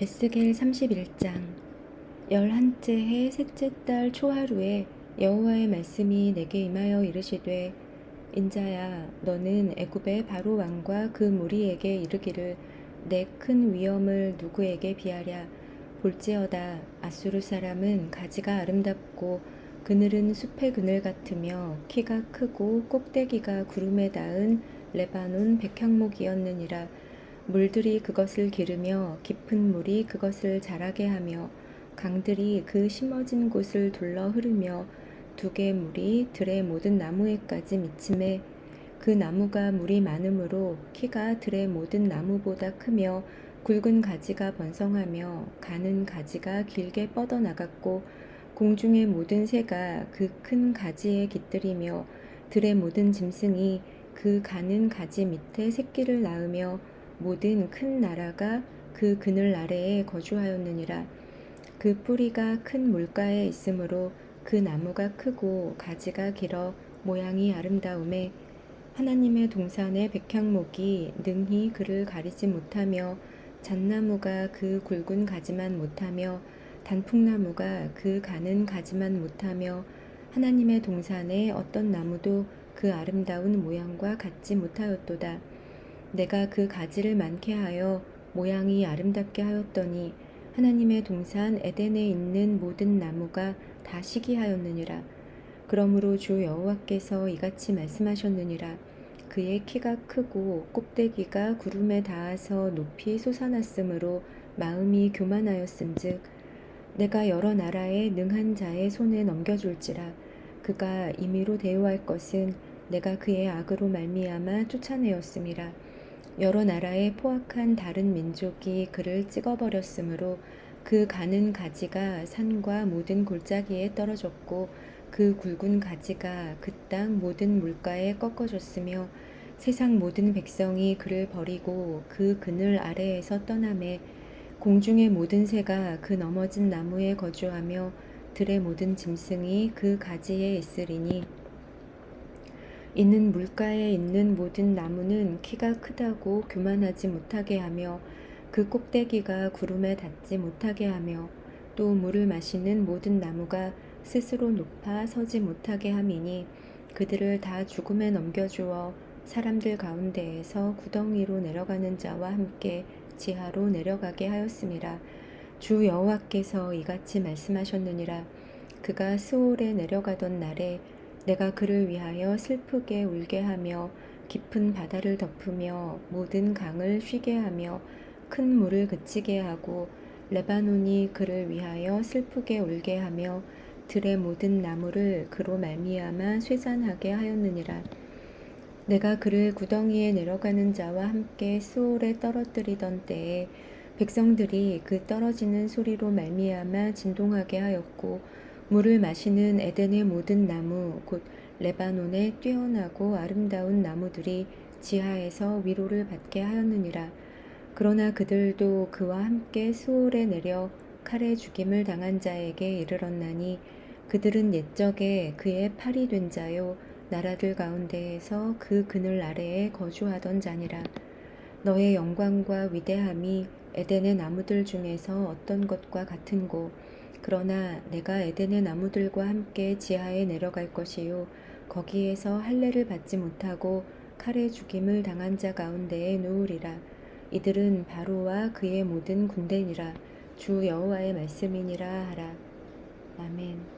에스겔 31장 열한째 해 셋째 달 초하루에 여호와의 말씀이 내게 임하여 이르시되 인자야 너는 애굽의 바로 왕과 그 무리에게 이르기를 내 큰 위엄을 누구에게 비하랴? 볼지어다 아수르 사람은 가지가 아름답고 그늘은 숲의 그늘 같으며 키가 크고 꼭대기가 구름에 닿은 레바논 백향목이었느니라 물들이 그것을 기르며 깊은 물이 그것을 자라게 하며 강들이 그 심어진 곳을 둘러 흐르며 두 개의 물이 들의 모든 나무에까지 미침에 그 나무가 물이 많으므로 키가 들의 모든 나무보다 크며 굵은 가지가 번성하며 가는 가지가 길게 뻗어나갔고 공중의 모든 새가 그 큰 가지에 깃들이며 들의 모든 짐승이 그 가는 가지 밑에 새끼를 낳으며 모든 큰 나라가 그 그늘 아래에 거주하였느니라. 그 뿌리가 큰 물가에 있으므로 그 나무가 크고 가지가 길어 모양이 아름다움에 하나님의 동산의 백향목이 능히 그를 가리지 못하며 잣나무가 그 굵은 가지만 못하며 단풍나무가 그 가는 가지만 못하며 하나님의 동산의 어떤 나무도 그 아름다운 모양과 같지 못하였도다. 내가 그 가지를 많게 하여 모양이 아름답게 하였더니 하나님의 동산 에덴에 있는 모든 나무가 다 시기하였느니라. 그러므로 주 여호와께서 이같이 말씀하셨느니라. 그의 키가 크고 꼭대기가 구름에 닿아서 높이 솟아났으므로 마음이 교만하였음즉 내가 여러 나라의 능한 자의 손에 넘겨줄지라 그가 임의로 대우할 것은 내가 그의 악으로 말미암아 쫓아내었음이라 여러 나라의 포악한 다른 민족이 그를 찍어버렸으므로 그 가는 가지가 산과 모든 골짜기에 떨어졌고 그 굵은 가지가 그 땅 모든 물가에 꺾어졌으며 세상 모든 백성이 그를 버리고 그 그늘 아래에서 떠남에 공중의 모든 새가 그 넘어진 나무에 거주하며 들의 모든 짐승이 그 가지에 있으리니 있는 물가에 있는 모든 나무는 키가 크다고 교만하지 못하게 하며 그 꼭대기가 구름에 닿지 못하게 하며 또 물을 마시는 모든 나무가 스스로 높아 서지 못하게 함이니 그들을 다 죽음에 넘겨주어 사람들 가운데에서 구덩이로 내려가는 자와 함께 지하로 내려가게 하였음이라 주 여호와께서 이같이 말씀하셨느니라. 그가 스올에 내려가던 날에 내가 그를 위하여 슬프게 울게 하며 깊은 바다를 덮으며 모든 강을 쉬게 하며 큰 물을 그치게 하고 레바논이 그를 위하여 슬프게 울게 하며 들의 모든 나무를 그로 말미암아 쇠잔하게 하였느니라. 내가 그를 구덩이에 내려가는 자와 함께 수올에 떨어뜨리던 때에 백성들이 그 떨어지는 소리로 말미암아 진동하게 하였고 물을 마시는 에덴의 모든 나무 곧 레바논의 뛰어나고 아름다운 나무들이 지하에서 위로를 받게 하였느니라. 그러나 그들도 그와 함께 수올에 내려 칼에 죽임을 당한 자에게 이르렀나니 그들은 옛적에 그의 팔이 된 자요 나라들 가운데에서 그 그늘 아래에 거주하던 자니라. 너의 영광과 위대함이 에덴의 나무들 중에서 어떤 것과 같은고 그러나 내가 에덴의 나무들과 함께 지하에 내려갈 것이요 거기에서 할례를 받지 못하고 칼에 죽임을 당한 자 가운데에 누우리라. 이들은 바로와 그의 모든 군대니라. 주 여호와의 말씀이니라 하라. 아멘.